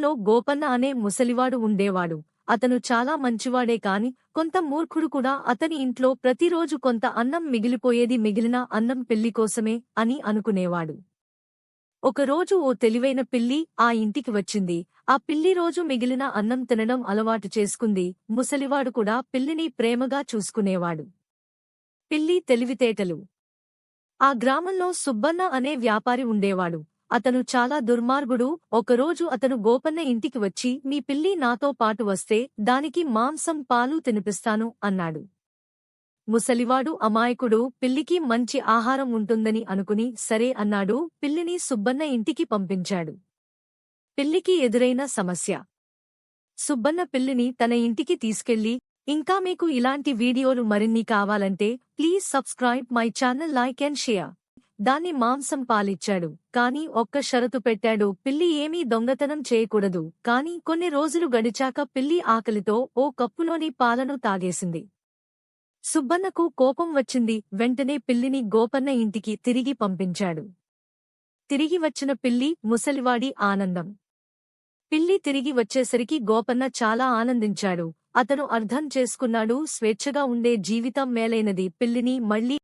గ్రామంలో గోపన్న అనే ముసలివాడు ఉండేవాడు. అతను చాలా మంచివాడే కాని కొంత మూర్ఖుడు కూడా అతని ఇంట్లో ప్రతిరోజు కొంత అన్నం మిగిలిపోయేది మిగిలిన అన్నం పెళ్ళి కోసమే అని అనుకునేవాడు. ఒకరోజు ఓ తెలివైన పిల్లి ఆ ఇంటికి వచ్చింది. ఆ పిల్లి రోజు మిగిలిన అన్నం తినడం అలవాటు చేసుకుంది. ముసలివాడు కూడా పిల్లిని ప్రేమగా చూసుకునేవాడు. పిల్లి తెలివితేటలు. ఆ గ్రామంలో సుబ్బన్న అనే వ్యాపారి ఉండేవాడు. అతను చాలా దుర్మార్గుడు. ఒకరోజు అతను గోపన్న ఇంటికి వచ్చి మీ పిల్లి నాతో పాటు వస్తే దానికి మాంసం పాలు తినిపిస్తాను అన్నాడు. ముసలివాడు అమాయకుడు పిల్లికి మంచి ఆహారం ఉంటుందని అనుకుని సరే అన్నాడు. పిల్లిని సుబ్బన్న ఇంటికి పంపించాడు. పిల్లికి ఎదురైన సమస్య. సుబ్బన్న పిల్లిని తన ఇంటికి తీసుకెళ్ళి ఇంకా మీకు ఇలాంటి వీడియోలు మరిన్ని కావాలంటే please subscribe my channel like and share. దాన్ని మాంసం పాలిచ్చాడు. కాని ఒక్క షరతు పెట్టాడు. పిల్లి ఏమీ దొంగతనం చేయకూడదు. కాని కొన్ని రోజులు గడిచాక పిల్లి ఆకలితో ఓ కప్పులోని పాలను తాగేసింది. సుబ్బన్నకు కోపం వచ్చింది. వెంటనే పిల్లిని గోపన్న ఇంటికి తిరిగి పంపించాడు. తిరిగి వచ్చిన పిల్లి ముసలివాడి ఆనందం. పిల్లి తిరిగి వచ్చేసరికి గోపన్న చాలా ఆనందించాడు. అతను అర్థం చేసుకున్నాడు. స్వేచ్ఛగా ఉండే జీవితం మేలైనది. పిల్లిని మళ్ళీ